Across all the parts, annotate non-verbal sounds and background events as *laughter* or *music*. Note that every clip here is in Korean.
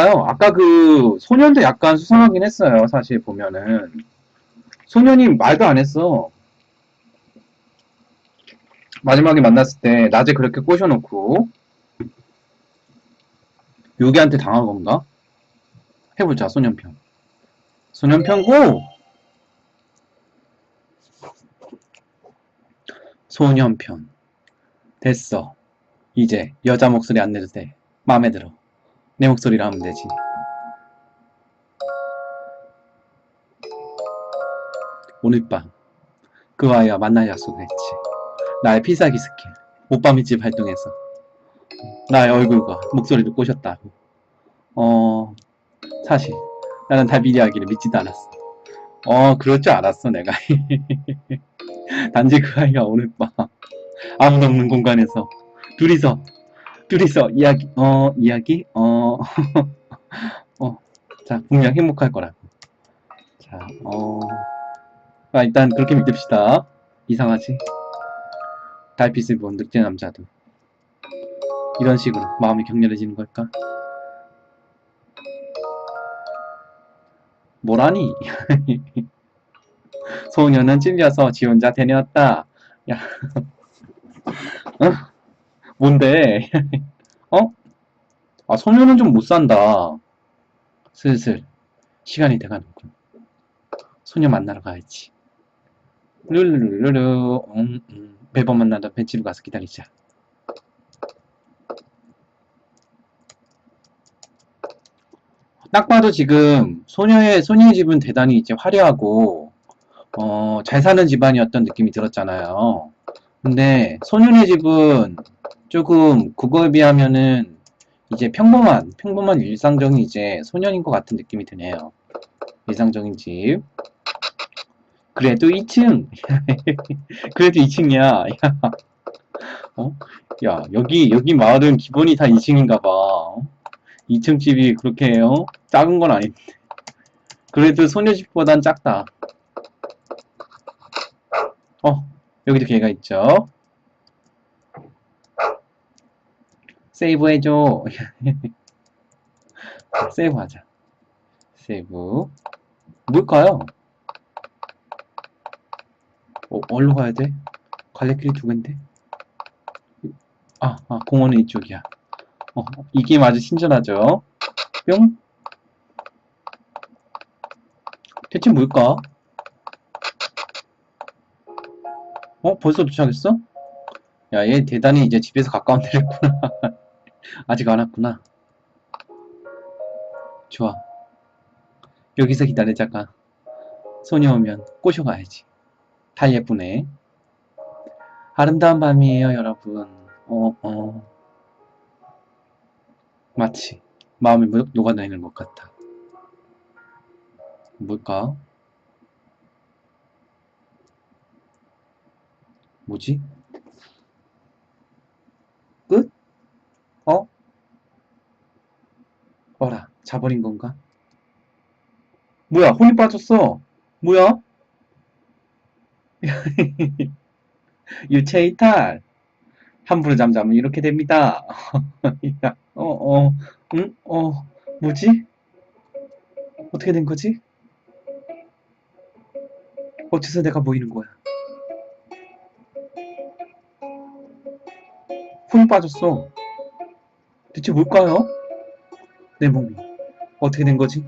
아까 그 소년도 약간 수상하긴 했어요. 사실 보면은 소년이 말도 안 했어. 마지막에 만났을 때 낮에 그렇게 꼬셔놓고 요기한테 당한 건가? 해보자 소년편. 소년편 고! 소년편. 됐어. 이제 여자 목소리 안 내도 돼. 마음에 들어. 내 목소리로 하면 되지. 오늘 밤그 아이와 만날 약속을 했지. 나의 필살기 스킬 오빠 밑집 활동해서 나의 얼굴과 목소리를 꼬셨다고. 어 사실 나는 다 미리 하기를 믿지도 않았어. 어 그럴 줄 알았어 내가. *laughs* 단지 그 아이가 오늘 밤 아무도 없는 공간에서 둘이서 둘이서 이야기 어 이야기 어 *laughs* 어, 자 분명 행복할 거라고. 자, 어, 아, 일단 그렇게 믿읍시다. 이상하지? 달빛을 본 늑대 남자도 이런 식으로 마음이 격렬해지는 걸까? 뭐라니? *laughs* 소녀는 찔려서 지 혼자 되뇌었다. 야, *laughs* 어? 뭔데? *laughs* 어? 아, 소녀는 좀 못 산다. 슬슬 시간이 돼가는군. 소녀 만나러 가야지. 룰루루루, 음, 음. 매번 만나던 벤치로 가서 기다리자. 딱 봐도 지금 소녀의 소녀의 집은 대단히 이제 화려하고 어, 잘 사는 집안이었던 느낌이 들었잖아요. 근데 소년의 집은 조금 그거에 비하면은 이제 평범한 평범한 일상적인 이제 소년인 것 같은 느낌이 드네요. 일상적인 집. 그래도 2층. *laughs* 그래도 2층이야. 야. 어? 야, 여기 여기 마을은 기본이 다 2층인가 봐. 어? 2층 집이 그렇게 해요? 작은 건 아닌데. 그래도 소녀 집보단 작다. 어, 여기도 개가 있죠. 세이브 해줘. *laughs* 세이브 하자. 세이브. 뭘까요? 어, 어디로 가야 돼? 갈래길이 두 개인데? 아, 아, 공원은 이쪽이야. 어, 이 게임 아주 신선하죠? 뿅? 대체 뭘까? 어, 벌써 도착했어? 야, 얘 대단히 이제 집에서 가까운 데를 했구나. *laughs* 아직 안 왔구나. 좋아. 여기서 기다리자가. 소녀 오면 꼬셔가야지. 다 예쁘네. 아름다운 밤이에요, 여러분. 어, 어. 마치 마음이 무- 녹아내리는 것 같아. 뭘까? 뭐지? 끝? 어? 어라, 자버린 건가? 뭐야, 혼이 빠졌어. 뭐야? *laughs* 유체 이탈. 함부로 잠자면 이렇게 됩니다. *laughs* 야, 어, 어, 응? 어, 뭐지? 어떻게 된 거지? 어째서 내가 보이는 거야? 혼이 빠졌어. 대체 뭘까요? 내 몸이 어떻게 된 거지?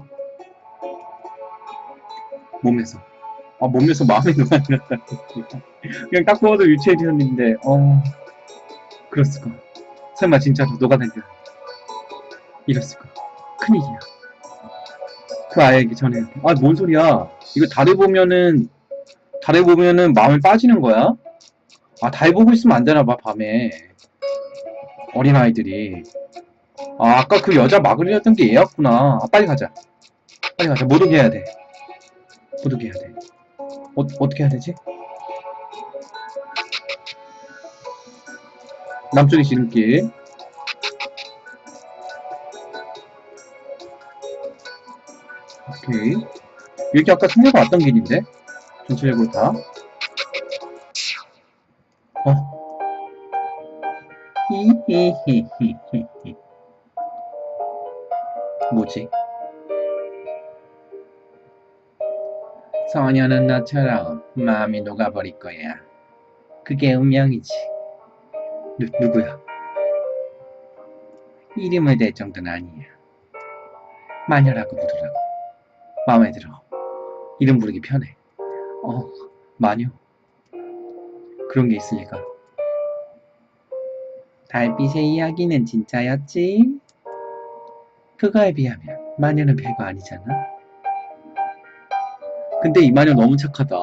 몸에서. 아 몸에서 마음이 녹아내렸다. 그냥 딱 보아도 유치해 지었는데 어 수가 설마 진짜로 녹아내려 수가 큰일이야. 그 아이에게 전해야 돼아뭔 소리야? 이거 달에 보면은 달에 보면은 마음이 빠지는 거야? 아 달 보고 있으면 안 되나 봐 밤에. 어린아이들이 아 아까 그 여자 마그리였던 게 얘였구나. 아 빨리 가자. 빨리 가자. 못 오게 해야 돼. 못 오게 해야 돼. 어, 어떻게 해야 되지? 남쪽의 지름길 오케이. 여기 아까 승려가 왔던 길인데? 전체적으로 다? 어? 히히히히히히 뭐지? 소녀는 너처럼 마음이 녹아버릴 거야. 그게 운명이지. 누, 누구야? 이름을 댈 정도는 아니야. 마녀라고 부르라고. 마음에 들어. 이름 부르기 편해. 어, 마녀. 그런 게 있으니까. 달빛의 이야기는 진짜였지? 그거에 비하면 마녀는 별거 아니잖아. 근데 이 마녀 너무 착하다.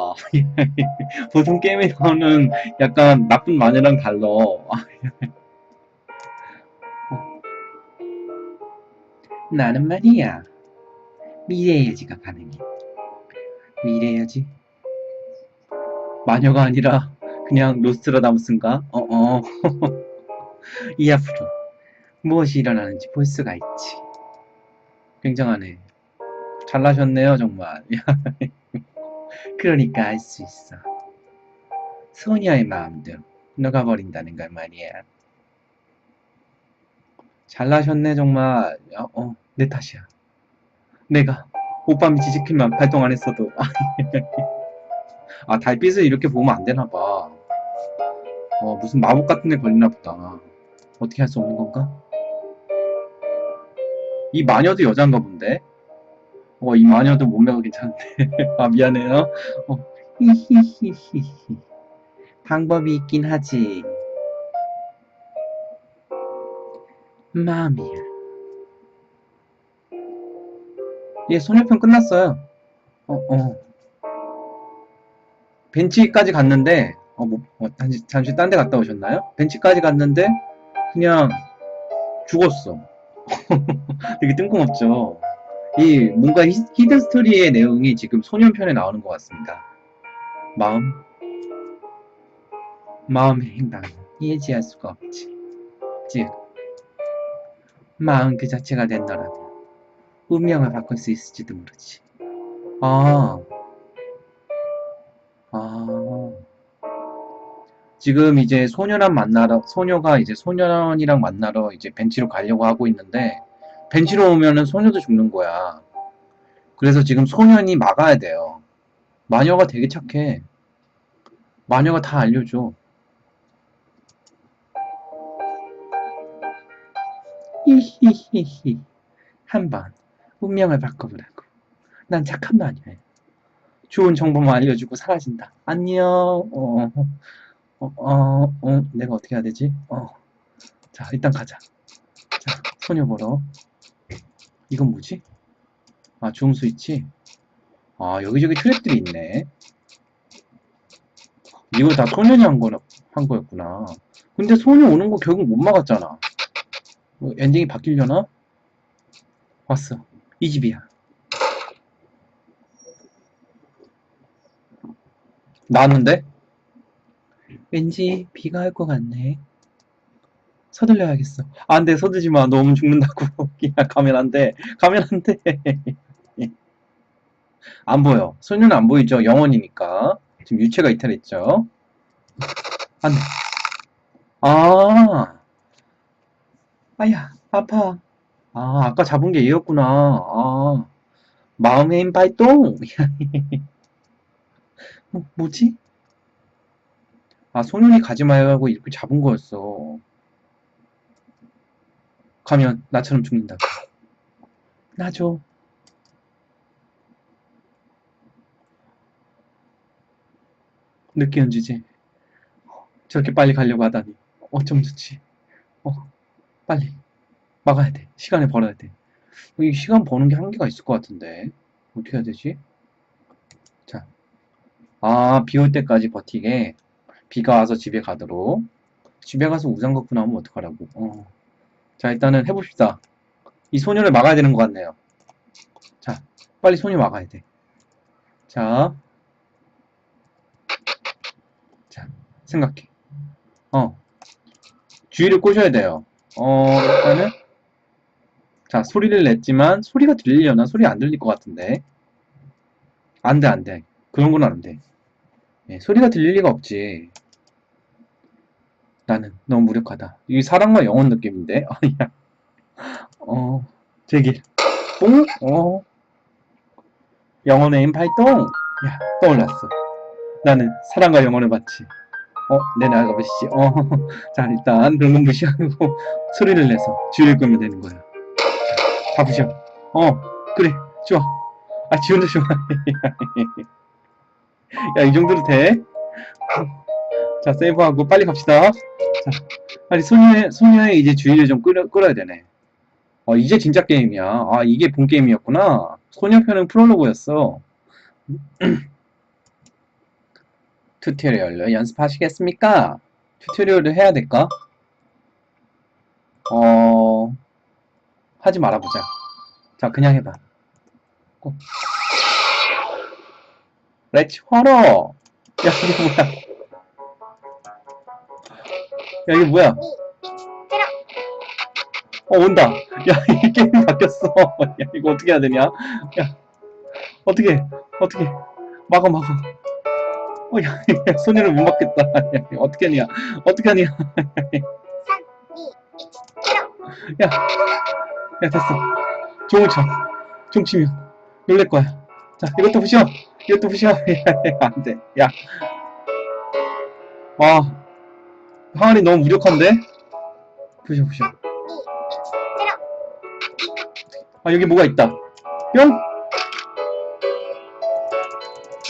보통 게임에 나오는 약간 나쁜 마녀랑 달라. *laughs* 나는 말이야. 미래여지가 가능해. 미래여지? 마녀가 아니라 그냥 로스트라다무스인가? 어어. *laughs* 이 앞으로 무엇이 일어나는지 볼 수가 있지. 굉장하네. 잘나셨네요, 정말. *laughs* 그러니까 알 수 있어. 소녀의 마음도 녹아버린다는 걸 말이야. 잘나셨네, 정말. 어, 어, 내 탓이야. 내가 오빠 미치 지킬만 발동 안 했어도. *laughs* 아, 달빛을 이렇게 보면 안 되나 봐. 어, 무슨 마법 같은 데 걸리나 보다. 어떻게 할 수 없는 건가? 이 마녀도 여잔가 본데? 어, 이 마녀도 몸매가 괜찮은데. *laughs* 아, 미안해요. 어. 방법이 있긴 하지. 마음이야. 예, 소녀편 끝났어요. 어, 어. 벤치까지 갔는데, 어, 뭐, 어, 잠시, 잠시 딴 데 갔다 오셨나요? 벤치까지 갔는데, 그냥 죽었어. *laughs* 되게 뜬금없죠. 이 뭔가 히, 히든 스토리의 내용이 지금 소년편에 나오는 것 같습니다. 마음, 마음의 행방은 예지할 수가 없지. 즉, 마음 그 자체가 된다라면 운명을 바꿀 수 있을지도 모르지. 아, 아. 지금 이제 소녀랑 만나러, 소녀가 이제 소년이랑 만나러 이제 벤치로 가려고 하고 있는데, 벤치로 오면은 소녀도 죽는 거야. 그래서 지금 소년이 막아야 돼요. 마녀가 되게 착해. 마녀가 다 알려줘. 히히히히. 한번 운명을 바꿔보라고. 난 착한 마녀야. 좋은 정보만 알려주고 사라진다. 안녕. 어, 어, 어, 어, 내가 어떻게 해야 되지? 어. 자, 일단 가자. 자, 소녀 보러. 이건 뭐지? 아, 줌 스위치. 아, 여기저기 트랩들이 있네. 이거 다 소년이 한 거나, 한 거였구나. 근데 소녀 오는 거 결국 못 막았잖아. 뭐 엔딩이 바뀌려나? 왔어. 이 집이야. 나왔는데? 왠지 비가 올것 같네. 서둘러야겠어. 아, 안 돼, 서두지 마. 너무 죽는다고. *laughs* 그냥 가면 안 돼. 가면 안 돼. *laughs* 안 보여. 소녀는 안 보이죠? 영원이니까. 지금 유체가 이탈했죠? 안 돼. 아. 아야, 아파. 아, 아까 잡은 게 얘였구나. 아. 마음의 힘 발동! *laughs* 뭐, 뭐지? 아, 소년이 가지 말라고 이렇게 잡은 거였어. 가면 나처럼 죽는다. 나 줘. 늦게 얹지지 저렇게 빨리 가려고 하다니. 어쩜 좋지. 어, 빨리. 막아야 돼. 시간을 벌어야 돼. 이 시간 버는 게 한계가 있을 것 같은데. 어떻게 해야 되지? 자. 아, 비 올 때까지 버티게. 비가 와서 집에 가도록. 집에 가서 우산 갖고 나오면 어떡하라고. 어. 자, 일단은 해봅시다. 이 소녀를 막아야 되는 것 같네요. 자, 빨리 소녀 막아야 돼. 자. 자, 생각해. 어. 주의를 꼬셔야 돼요. 어, 일단은. 자, 소리를 냈지만, 소리가 들리려나? 소리 안 들릴 것 같은데. 안 돼, 안 돼. 그런 건 안 돼. 예, 소리가 들릴 리가 없지. 나는 너무 무력하다. 이 사랑과 영혼 느낌인데? 아니야. 어, 제길. 뽕? 어. 영혼의 힘 발동! 야, 떠올랐어. 나는 사랑과 영혼을 받지. 어, 내 나이가 몇이지? 어, 자, 일단 그런 건 무시하고 소리를 내서 주의를 끄면 되는 거야. 다 부셔. 어, 그래, 좋아. 아, 지원도 좋아. 야, 이 정도로 돼? 자, 세이브하고 빨리 갑시다. 자, 빨리 소녀의, 소녀의 이제 주의를 좀 끌어, 끌어야 되네. 어, 이제 진짜 게임이야. 아, 이게 본 게임이었구나. 소녀편은 프롤로그였어. *clears throat* 튜토리얼로 연습하시겠습니까? 튜토리얼을 해야 될까? 어, 하지 말아보자. 자, 그냥 해봐. 고. 렛츠 화러! 야, 이게 뭐야? 야, 이게 뭐야? 어, 온다. 야, *laughs* 이 게임 바뀌었어. 야, 이거 어떻게 해야 되냐? 야, 어떻게, 어떻게. 막아, 막아. 어, 야, 야, 손으로 못 막겠다. 야, 어떻게 하냐? 어떻게 하냐? 야, 야, 됐어. 종을 쳐. 종 치면 놀랄 거야. 자, 이것도. 이 야, 야, *laughs* 안 돼. 야. 아, 항아리 너무 무력한데? 부셔, 부셔. 아, 여기 뭐가 있다. 뿅!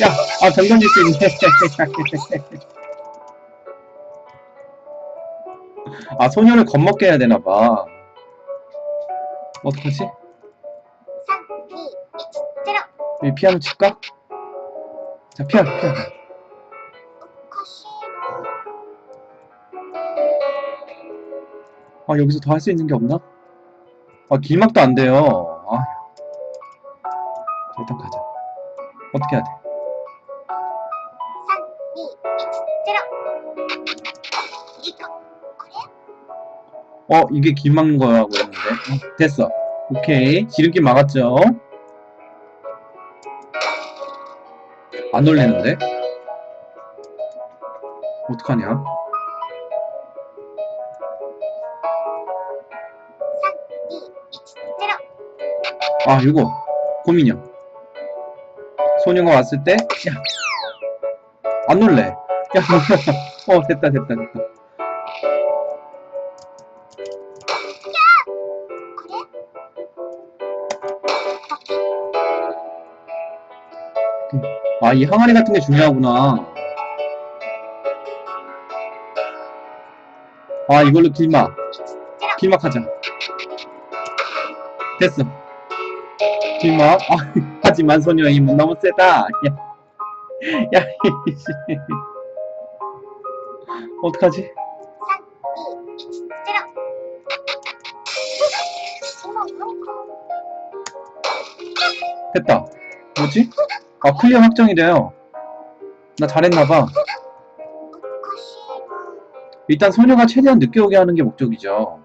야, 아, 전 던질 수 있네. *laughs* 아, 소녀를 겁먹게 해야 되나봐. 어떡하지? 여기 피아노 칠까? 자, 피아노, 피아노. 아, 여기서 더 할 수 있는 게 없나? 아, 길막도 안 돼요. 아. 자, 일단 가자. 어떻게 해야 돼? 어, 이게 길 막는 거라고 했는데. 어, 됐어. 오케이. 지름길 막았죠? 안 놀리는데? 어떡하냐? 아, 이거. 고민이야. 소녀가 왔을 때, 야. 안 놀래. 야, *laughs* 어, 됐다, 됐다, 됐다. 아, 이 항아리 같은 게 중요하구나. 아, 이걸로 길막. 길막 하자. 됐어. 길막. 아, *laughs* 하지만 소녀의 힘은 너무 세다. 야, 야. 어떡하지? 됐다. 뭐지? 아, 클리어 확정이래요. 나 잘했나봐. 일단 소녀가 최대한 늦게 오게 하는 게 목적이죠.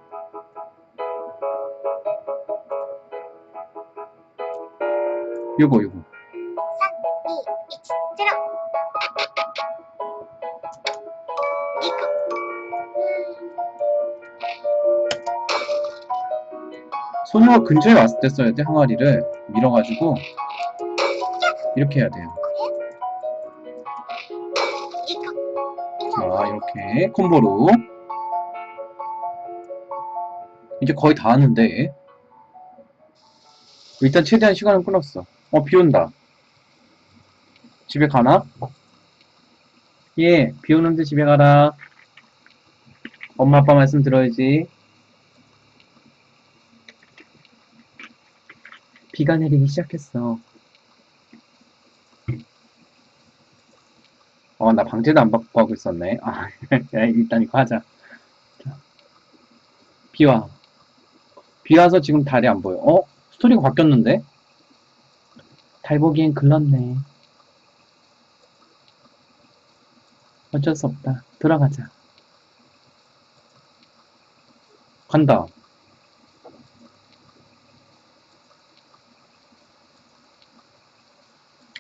요거, 요거. 소녀가 근처에 왔을 때 써야 돼, 항아리를. 밀어가지고. 이렇게 해야 돼요. 자, 이렇게 콤보로. 이제 거의 다 왔는데. 일단 최대한 시간을 끊었어. 어, 비 온다. 집에 가나? 예, 비 오는데 집에 가라. 엄마 아빠 말씀 들어야지. 비가 내리기 시작했어. 어, 나 방제도 안 받고 하고 있었네. 아, 야, *laughs* 일단 이거 하자. 자, 비 와. 비 와서 지금 달이 안 보여. 어? 스토리가 바뀌었는데? 달 보기엔 글렀네. 어쩔 수 없다. 들어가자. 간다.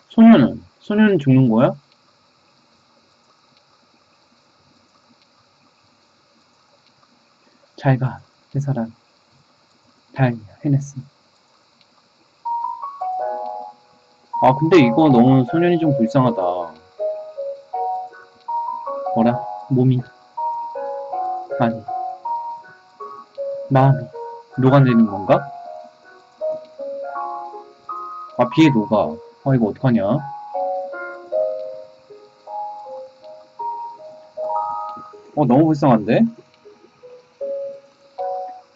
소녀는? 소녀는 죽는 거야? 잘 가, 내 사랑. 다행이야, 해냈어. 아, 근데 이거 너무 소년이 좀 불쌍하다. 뭐라? 몸이. 아니. 마음이. 녹아내리는 건가? 아, 비에 녹아. 아, 이거 어떡하냐? 어, 너무 불쌍한데?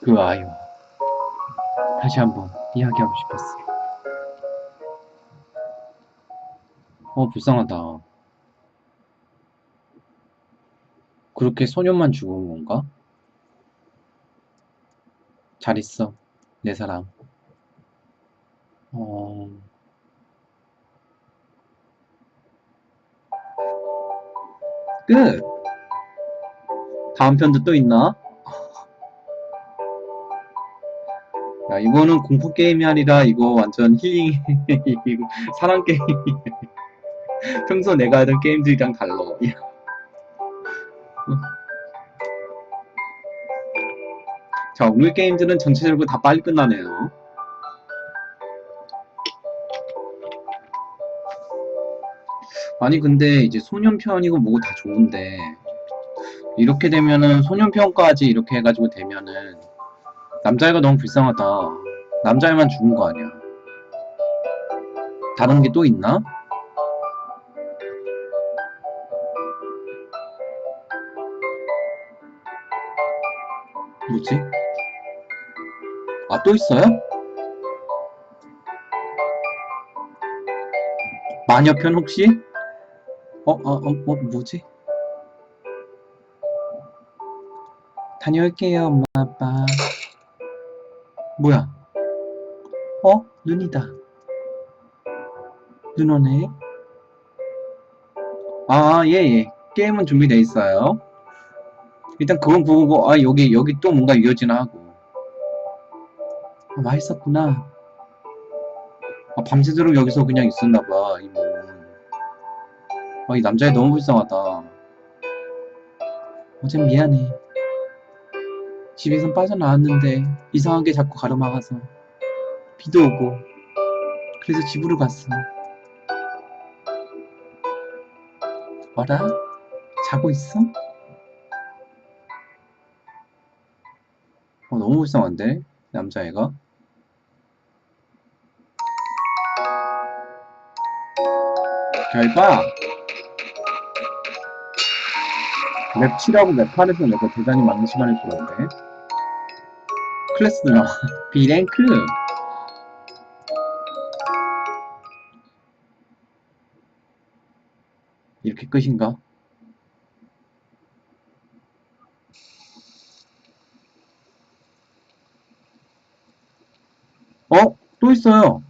그 아이와 다시 한번 이야기하고 싶었어. 어, 불쌍하다. 그렇게 소년만 죽은 건가? 잘 있어, 내 사랑. 어, 끝! 다음 편도 또 있나? 야, 이거는 공포 게임이 아니라 이거 완전 힐링, 이거 사랑 게임. 평소 내가 하던 게임들이랑 달라. 야. 자, 오늘 게임들은 전체적으로 다 빨리 끝나네요. 아니, 근데 이제 소년편이고 뭐고 다 좋은데, 이렇게 되면은 소년편까지 이렇게 해가지고 되면은, 남자애가 너무 불쌍하다. 남자애만 죽은 거 아니야. 다른 게 또 있나? 뭐지? 아, 또 있어요? 마녀편 혹시? 어, 어, 어, 어, 뭐지? 다녀올게요, 엄마, 아빠. 뭐야? 어? 눈이다. 눈 오네. 아, 예, 예. 게임은 준비돼 있어요. 일단 그건 그거고, 아, 여기, 여기 또 뭔가 이어지나 하고. 아, 맛있었구나. 아, 밤새도록 여기서 그냥 있었나봐, 이 몸. 아, 이 남자애 너무 불쌍하다. 어젠 미안해. 집에선 빠져나왔는데, 이상하게 자꾸 가로막아서. 비도 오고. 그래서 집으로 갔어. 뭐라? 자고 있어? 어, 너무 불쌍한데? 남자애가? 결과 맵 7하고 맵 8에서 내가 대단히 많은 시간을 끌었네 클래스 나와 B랭크 이렇게 끝인가? 어? 또 있어요.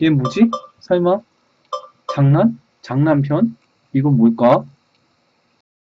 얘 뭐지? 설마? 장난? 장난편? 이건 뭘까?